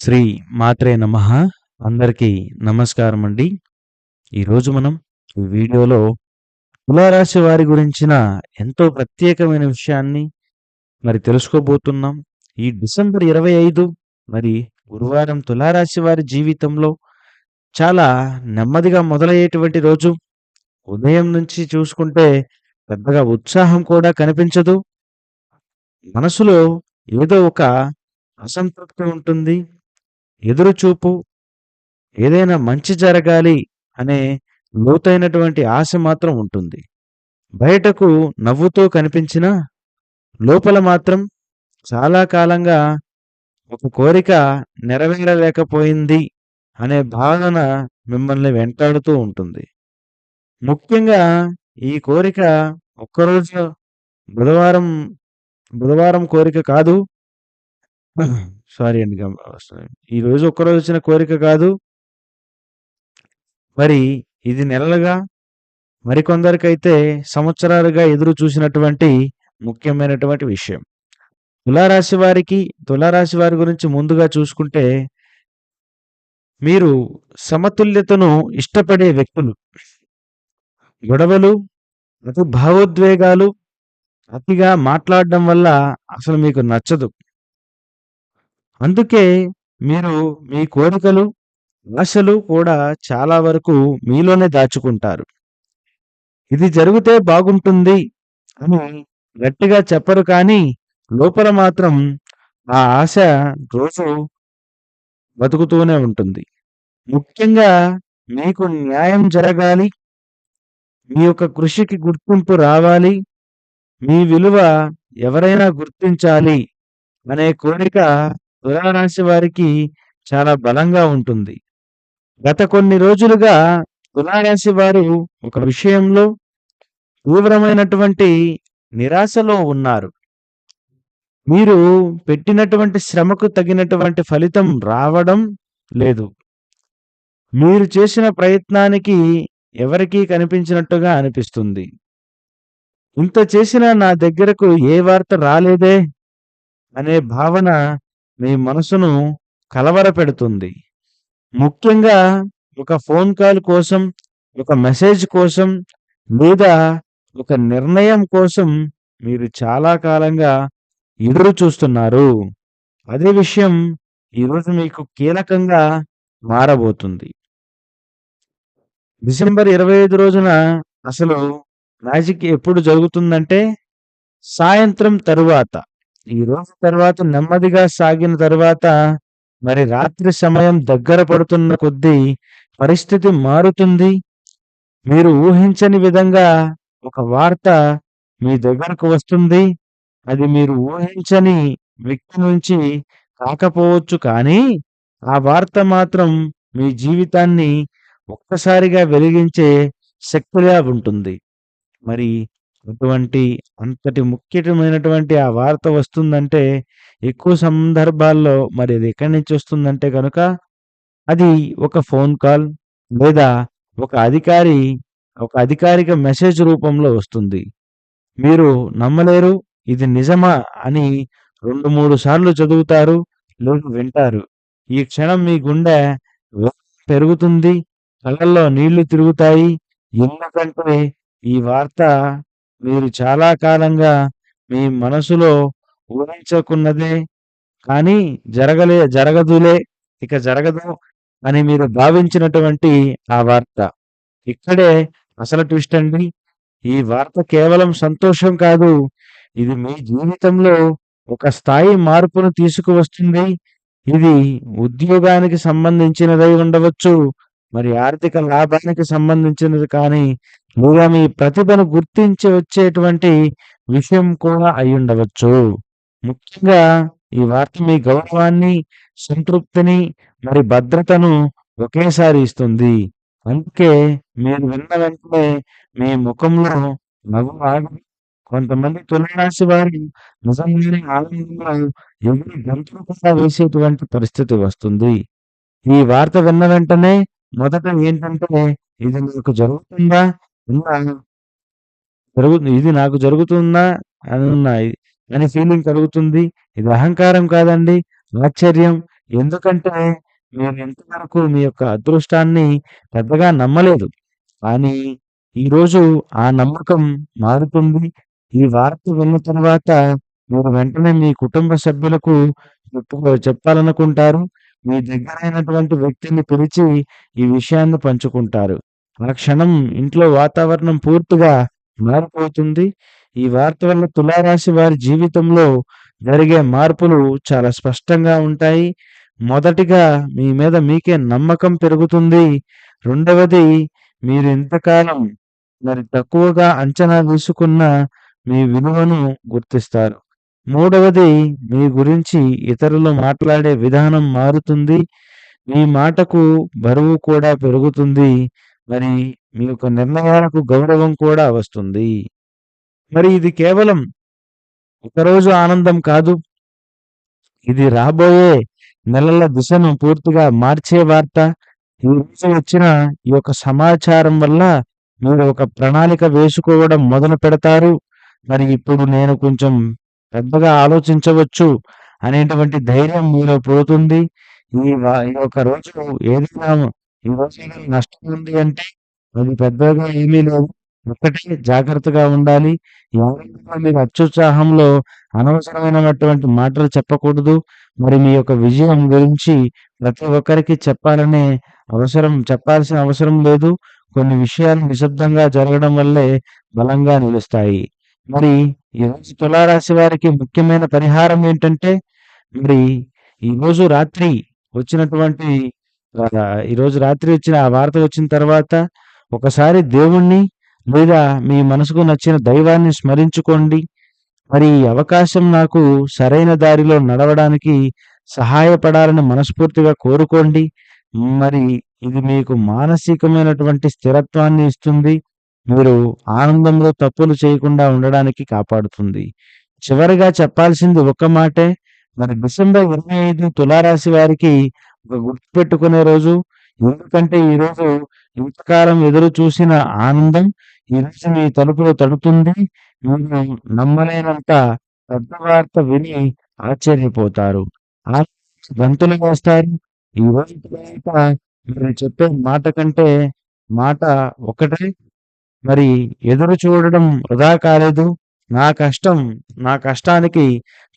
శ్రీ మాత్రే నమ. అందరికీ నమస్కారం అండి. ఈరోజు మనం ఈ వీడియోలో తులారాశి వారి గురించిన ఎంతో ప్రత్యేకమైన విషయాన్ని మరి తెలుసుకోబోతున్నాం. ఈ డిసెంబర్ ఇరవై ఐదు మరి గురువారం తులారాశి వారి జీవితంలో చాలా నెమ్మదిగా మొదలయ్యేటువంటి రోజు. ఉదయం నుంచి చూసుకుంటే పెద్దగా ఉత్సాహం కూడా కనిపించదు. మనసులో ఏదో ఒక అసంతృప్తి ఉంటుంది. ఎదురుచూపు ఏదైనా మంచి జరగాలి అనే లోతైనటువంటి ఆశ మాత్రం ఉంటుంది. బయటకు నవ్వుతూ కనిపించినా లోపల మాత్రం చాలా కాలంగా ఒక కోరిక నెరవేరలేకపోయింది అనే భావన మిమ్మల్ని వెంటాడుతూ ఉంటుంది. ముఖ్యంగా ఈ కోరిక ఒక్కరోజు బుధవారం బుధవారం కోరిక కాదు సారీ అండి గమ ఈ రోజు ఒక్కరోజు వచ్చిన కోరిక కాదు. మరి ఇది నెలలుగా మరికొందరికైతే సంవత్సరాలుగా ఎదురు చూసినటువంటి ముఖ్యమైనటువంటి విషయం. తులారాశి వారికి తులారాశి వారి గురించి ముందుగా చూసుకుంటే మీరు సమతుల్యతను ఇష్టపడే వ్యక్తులు. గొడవలు అతి భావోద్వేగాలు అతిగా మాట్లాడడం వల్ల అసలు మీకు నచ్చదు. అందుకే మీరు మీ కోరికలు ఆశలు కూడా చాలా వరకు మీలోనే దాచుకుంటారు. ఇది జరిగితే బాగుంటుంది అని గట్టిగా చెప్పరు కానీ లోపల మాత్రం ఆ ఆశ రోజు బతుకుతూనే ఉంటుంది. ముఖ్యంగా మీకు న్యాయం జరగాలి మీ యొక్క కృషికి గుర్తింపు రావాలి మీ విలువ ఎవరైనా గుర్తించాలి అనే కోరిక తులారాశి వారికి చాలా బలంగా ఉంటుంది. గత కొన్ని రోజులుగా తులారాశి వారు ఒక విషయంలో తీవ్రమైనటువంటి నిరాశలో ఉన్నారు. మీరు పెట్టినటువంటి శ్రమకు తగినటువంటి ఫలితం రావడం లేదు. మీరు చేసిన ప్రయత్నానికి ఎవరికీ కనిపించినట్టుగా అనిపిస్తుంది. ఇంత చేసినా నా దగ్గరకు ఏ వార్త రాలేదే అనే భావన మీ మనసును కలవరపెడుతుంది. ముఖ్యంగా ఒక ఫోన్ కాల్ కోసం ఒక మెసేజ్ కోసం లేదా ఒక నిర్ణయం కోసం మీరు చాలా కాలంగా ఎదురు చూస్తున్నారు. అదే విషయం ఈరోజు మీకు కీలకంగా మారబోతుంది. డిసెంబర్ ఇరవై ఐదు రోజున అసలు మ్యాజిక్ ఎప్పుడు జరుగుతుందంటే సాయంత్రం తరువాత. ఈ రోజు తర్వాత నెమ్మదిగా సాగిన తర్వాత మరి రాత్రి సమయం దగ్గర పడుతున్న కొద్దీ పరిస్థితి మారుతుంది. మీరు ఊహించని విధంగా ఒక వార్త మీ దగ్గరకు వస్తుంది. అది మీరు ఊహించని వ్యక్తి నుంచి కాకపోవచ్చు కానీ ఆ వార్త మాత్రం మీ జీవితాన్ని ఒక్కసారిగా వెలిగించే శక్తిగా ఉంటుంది. మరి అటువంటి అంతటి ముఖ్యమైనటువంటి ఆ వార్త వస్తుందంటే ఎక్కువ సందర్భాల్లో మరి అది ఎక్కడి నుంచి వస్తుందంటే కనుక అది ఒక ఫోన్ కాల్ లేదా ఒక అధికారి ఒక అధికారిక మెసేజ్ రూపంలో వస్తుంది. మీరు నమ్మలేరు ఇది నిజమా అని రెండు మూడు సార్లు చదువుతారు లేదు వింటారు. ఈ క్షణం మీ గుండె పెరుగుతుంది కళ్ళల్లో నీళ్ళు తిరుగుతాయి. ఎందుకంటే ఈ వార్త మీరు చాలా కాలంగా మీ మనసులో ఊహించకున్నదే కానీ జరగలే జరగదులే ఇక జరగదు అని మీరు భావించినటువంటి ఆ వార్త. ఇక్కడే అసలు ట్విస్ట్ అండి. ఈ వార్త కేవలం సంతోషం కాదు ఇది మీ జీవితంలో ఒక స్థాయి మార్పును తీసుకువస్తుంది. ఇది ఉద్యోగానికి సంబంధించినదై ఉండవచ్చు మరి ఆర్థిక లాభానికి సంబంధించినది కానీ లేదా మీ ప్రతిభను గుర్తించి వచ్చేటువంటి విషయం కూడా అయి ఉండవచ్చు. ముఖ్యంగా ఈ వార్త మీ గౌరవాన్ని సంతృప్తిని మరి భద్రతను ఒకేసారి ఇస్తుంది. అందుకే మీరు విన్న వెంటనే మీ ముఖంలో నవ్వు ఆగి కొంతమంది తులరాశి వారు నిజంగానే ఆనందంలో ఎవరి గంటలు కూడా వేసేటువంటి పరిస్థితి వస్తుంది. ఈ వార్త విన్న వెంటనే మొదట ఏంటంటే ఇది నాకు జరుగుతుందా ఉందా జరుగు ఇది నాకు జరుగుతుందా అని ఉన్నాయి అనే ఫీలింగ్ కలుగుతుంది ఇది అహంకారం కాదండి ఆశ్చర్యం ఎందుకంటే మీరు ఇంతవరకు మీ యొక్క అదృష్టాన్ని పెద్దగా నమ్మలేదు. కానీ ఈరోజు ఆ నమ్మకం మారుతుంది. ఈ వార్త విన్న తర్వాత మీరు వెంటనే మీ కుటుంబ సభ్యులకు చెప్పుకో చెప్పాలనుకుంటారు. మీ దగ్గరైనటువంటి వ్యక్తిని పిలిచి ఈ విషయాన్ని పంచుకుంటారు. ఆ క్షణం ఇంట్లో వాతావరణం పూర్తిగా మారిపోతుంది. ఈ వార్త వల్ల తులారాశి వారి జీవితంలో జరిగే మార్పులు చాలా స్పష్టంగా ఉంటాయి. మొదటిగా మీ మీద మీకే నమ్మకం పెరుగుతుంది. రెండవది మీరు ఇంతకాలం మరి తక్కువగా అంచనా వేసుకున్న మీ విలువను గుర్తిస్తారు. మూడవది మీ గురించి ఇతరులు మాట్లాడే విధానం మారుతుంది. మీ మాటకు బరువు కూడా పెరుగుతుంది. మరి మీ యొక్క నిర్ణయాలకు గౌరవం కూడా వస్తుంది. మరి ఇది కేవలం ఒకరోజు ఆనందం కాదు. ఇది రాబోయే నెలల దిశను పూర్తిగా మార్చే వార్త. ఈరోజు వచ్చిన ఈ యొక్క సమాచారం వల్ల మీరు ఒక ప్రణాళిక వేసుకోవడం మొదలు పెడతారు. మరి ఇప్పుడు నేను కొంచెం పెద్దగా ఆలోచించవచ్చు అనేటువంటి ధైర్యం మీలో పుడుతుంది. ఈ ఒక ఈ రోజు ఏదైనా ఈ రోజు నష్టం ఉంది అంటే అది పెద్దగా ఏమీ లేదు. ఒక్కటే జాగ్రత్తగా ఉండాలి. ఎవరైనా మీరు అత్యుత్సాహంలో అనవసరమైనటువంటి మాటలు చెప్పకూడదు. మరి మీ యొక్క విజయం గురించి ప్రతి ఒక్కరికి చెప్పాలనే అవసరం చెప్పాల్సిన అవసరం లేదు. కొన్ని విషయాలు నిశ్శబ్దంగా జరగడం వల్లే బలంగా నిలుస్తాయి. మరి ఈరోజు తులారాశి వారికి ముఖ్యమైన పరిహారం ఏంటంటే మరి ఈరోజు రాత్రి వచ్చినటువంటి ఈరోజు రాత్రి వచ్చిన ఆ వార్త వచ్చిన తర్వాత ఒకసారి దేవుణ్ణి లేదా మీ మనసుకు నచ్చిన దైవాన్ని స్మరించుకోండి. మరి ఈ అవకాశం నాకు సరైన దారిలో నడవడానికి సహాయపడాలని మనస్ఫూర్తిగా కోరుకోండి. మరి ఇది మీకు మానసికమైనటువంటి స్థిరత్వాన్ని ఇస్తుంది. మీరు ఆనందంలో తప్పులు చేయకుండా ఉండడానికి కాపాడుతుంది. చివరిగా చెప్పాల్సింది ఒక మాటే. మరి డిసెంబర్ 25 తులారాశి వారికి ఒక గుర్తుపెట్టుకునే రోజు. ఎందుకంటే ఈరోజు ఇంతకాలం ఎదురు చూసిన ఆనందం ఈరోజు మీ తలుపులో తడుతుంది. మీరు నమ్మలేనంత పెద్ద వార్త విని ఆశ్చర్యపోతారు. గంతులు వేస్తారు. ఈ రోజు మీరు చెప్పే మాట కంటే మాట ఒకటే. మరి ఎదురు చూడడం వృధా కాలేదు. నా కష్టం నా కష్టానికి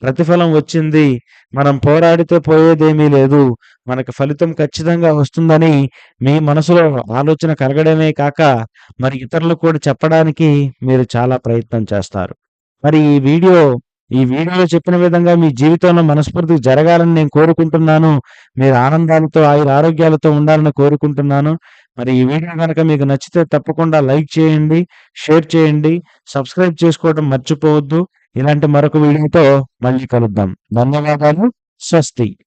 ప్రతిఫలం వచ్చింది. మనం పోరాడితే పోయేదేమీ లేదు. మనకు ఫలితం ఖచ్చితంగా వస్తుందని మీ మనసులో ఆలోచన కలగడమే కాక మరి ఇతరులకు కూడా చెప్పడానికి మీరు చాలా ప్రయత్నం చేస్తారు. మరి ఈ వీడియో ఈ వీడియోలో చెప్పిన విధంగా మీ జీవితంలో మనస్ఫూర్తి జరగాలని నేను కోరుకుంటున్నాను. మీరు ఆనందాలతో, ఆయురారోగ్యాలతో ఉండాలని కోరుకుంటున్నాను. మరి ఈ వీడియో కనుక మీకు నచ్చితే తప్పకుండా లైక్ చేయండి, షేర్ చేయండి, సబ్స్క్రైబ్ చేసుకోవడం మర్చిపోవద్దు. ఇలాంటి మరొక వీడియోతో మళ్ళీ కలుద్దాం. ధన్యవాదాలు. స్వస్తి.